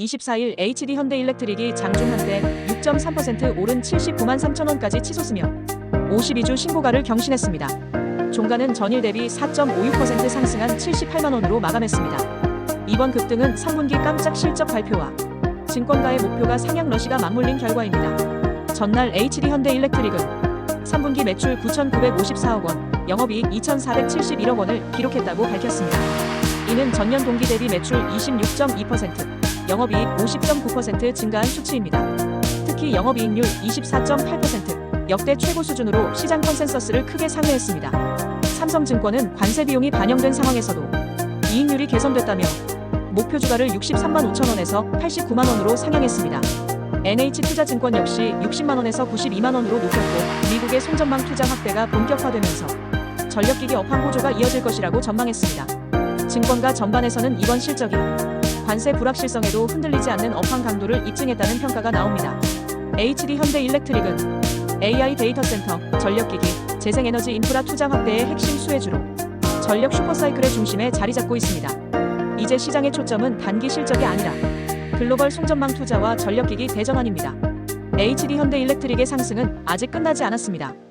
24일 HD 현대일렉트릭이 장중 한대 6.3% 오른 79만 3천 원까지 치솟으며 52주 신고가를 경신했습니다. 종가는 전일 대비 4.56% 상승한 78만 원으로 마감했습니다. 이번 급등은 3분기 깜짝 실적 발표와 증권가의 목표가 상향 러시가 맞물린 결과입니다. 전날 HD 현대일렉트릭은 3분기 매출 9,954억 원, 영업이익 2,471억 원을 기록했다고 밝혔습니다. 이는 전년 동기 대비 매출 26.2%, 영업이익 50.9% 증가한 수치입니다. 특히 영업이익률 24.8%, 역대 최고 수준으로 시장 컨센서스를 크게 상회했습니다. 삼성증권은 관세 비용이 반영된 상황에서도 이익률이 개선됐다며 목표 주가를 63만 5천 원에서 89만 원으로 상향했습니다. NH투자증권 역시 60만 원에서 92만 원으로 높였고 미국의 송전망 투자 확대가 본격화되면서 전력기기 업황 호조가 이어질 것이라고 전망했습니다. 증권가 전반에서는 이번 실적이 관세 불확실성에도 흔들리지 않는 업황 강도를 입증했다는 평가가 나옵니다. HD 현대 일렉트릭은 AI 데이터 센터, 전력기기, 재생에너지 인프라 투자 확대의 핵심 수혜주로 전력 슈퍼사이클의 중심에 자리 잡고 있습니다. 이제 시장의 초점은 단기 실적이 아니라 글로벌 송전망 투자와 전력기기 대전환입니다. HD 현대 일렉트릭의 상승은 아직 끝나지 않았습니다.